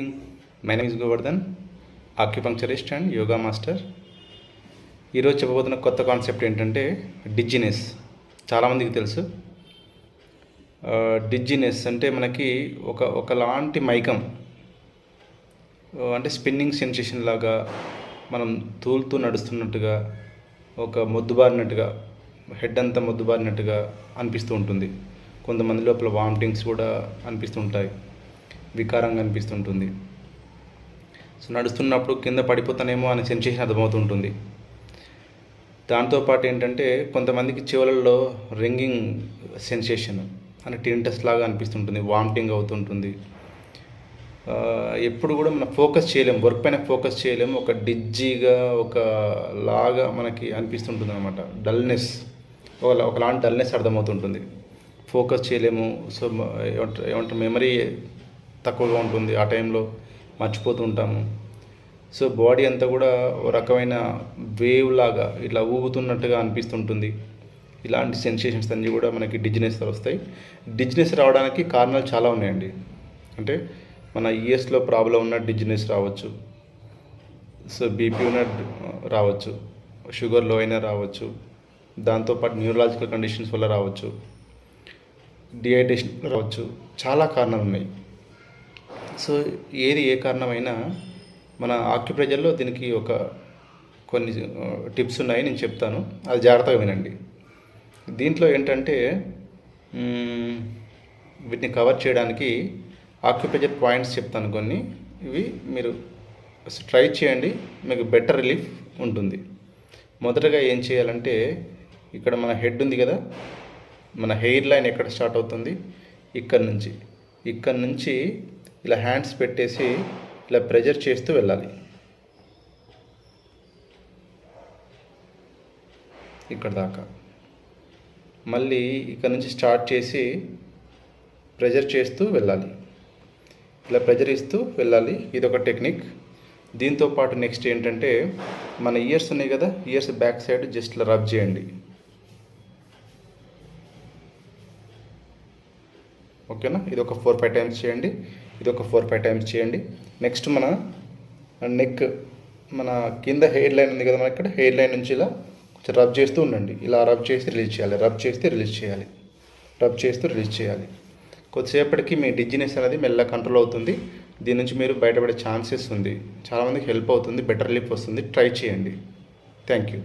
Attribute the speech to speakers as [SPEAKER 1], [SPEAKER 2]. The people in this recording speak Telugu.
[SPEAKER 1] My name is Govardhan acupuncturist and yoga master ఈరోజు చెప్పబోతున్న కొత్త కాన్సెప్ట్ ఏంటంటే డిజినెస్ చాలామందికి తెలుసు. డిజినెస్ అంటే మనకి ఒక ఒకలాంటి మైకం. అంటే స్పిన్నింగ్ సెన్సేషన్ లాగా మనం తూలుతూ నడుస్తున్నట్టుగా ఒక మొద్దుబారినట్టుగా హెడ్ అంతా మొద్దుబారినట్టుగా అనిపిస్తూ ఉంటుంది. కొంతమంది లోపల వామిటింగ్స్ కూడా అనిపిస్తుంటాయి వికారంగా అనిపిస్తుంటుంది సో నడుస్తున్నప్పుడు కింద పడిపోతానేమో అనే సెన్సేషన్ అర్థమవుతుంటుంది. దాంతోపాటు ఏంటంటే కొంతమందికి చెవులలో రింగింగ్ సెన్సేషన్ అని టింటస్ లాగా అనిపిస్తుంటుంది వామిటింగ్ అవుతుంటుంది. ఎప్పుడు కూడా మనం ఫోకస్ చేయలేము వర్క్ పైన ఫోకస్ చేయలేము ఒక డిజ్జీగా ఒక లాగా మనకి అనిపిస్తుంటుంది అనమాట డల్నెస్ ఒక ఒకలాంటి డల్నెస్ అర్థమవుతుంటుంది. ఫోకస్ చేయలేము సో ఏమంటారు మెమరీ తక్కువగా ఉంటుంది. ఆ టైంలో మర్చిపోతూ ఉంటాము. సో బాడీ అంతా కూడా ఒక రకమైన వేవ్ లాగా ఇట్లా ఊగుతున్నట్టుగా అనిపిస్తుంటుంది. ఇలాంటి సెన్సేషన్స్ అన్నీ కూడా మనకి డిజినెస్ వస్తాయి. డిజినెస్ రావడానికి కారణాలు చాలా ఉన్నాయండి. అంటే మన ఇయర్స్లో ప్రాబ్లం ఉన్న డిజినెస్ రావచ్చు. సో బీపీ ఉన్న రావచ్చు. షుగర్లో అయినా రావచ్చు. దాంతోపాటు న్యూరలాజికల్ కండిషన్స్ వల్ల రావచ్చు. డిహైడ్రేషన్ రావచ్చు. చాలా కారణాలు ఉన్నాయి. సో ఏది ఏ కారణమైనా మన ఆక్యుప్రెజర్లో దీనికి ఒక కొన్ని టిప్స్ ఉన్నాయి నేను చెప్తాను. అది జాగ్రత్తగా వినండి. దీంట్లో ఏంటంటే వీటిని కవర్ చేయడానికి ఆక్యుప్రెజర్ పాయింట్స్ చెప్తాను కొన్ని. ఇవి మీరు ట్రై చేయండి మీకు బెటర్ రిలీఫ్ ఉంటుంది. మొదటగా ఏం చేయాలంటే ఇక్కడ మన హెడ్ ఉంది కదా మన హెయిర్ లైన్ ఎక్కడ స్టార్ట్ అవుతుంది? ఇక్కడ నుంచి. ఇక్కడ నుంచి ఇలా హ్యాండ్స్ పెట్టేసి ఇలా ప్రెజర్ చేస్తూ వెళ్ళాలి. ఇక్కడ దాకా. మళ్ళీ ఇక్కడ నుంచి స్టార్ట్ చేసి ప్రెజర్ చేస్తూ వెళ్ళాలి. ఇలా ప్రెజర్ ఇస్తూ వెళ్ళాలి. ఇది ఒక టెక్నిక్ దీంతో పాటు నెక్స్ట్ ఏంటంటే మన ఇయర్స్ ఉన్నాయి కదా ఇయర్స్ బ్యాక్ సైడ్ జస్ట్ ఇలా రబ్ చేయండి. ఓకేనా ఇది ఒక ఫోర్ ఫైవ్ టైమ్స్ చేయండి. ఇది ఒక ఫోర్ ఫైవ్ టైమ్స్ చేయండి. నెక్స్ట్ మన నెక్ మన కింద హెయిర్ లైన్ ఉంది కదా మన ఇక్కడ హెయిర్ లైన్ నుంచి ఇలా కొంచెం రబ్ చేస్తూ ఉండండి. ఇలా రబ్ చేసి రిలీజ్ చేయాలి. రబ్ చేస్తే రిలీజ్ చేయాలి. రబ్ చేస్తూ రిలీజ్ చేయాలి. కొద్దిసేపటికి మీ డిజినెస్ అనేది మెల్లగా కంట్రోల్ అవుతుంది. దీని నుంచి మీరు బయటపడే ఛాన్సెస్ ఉంది. చాలామందికి హెల్ప్ అవుతుంది బెటర్ రిలీఫ్ వస్తుంది. ట్రై చేయండి. Thank you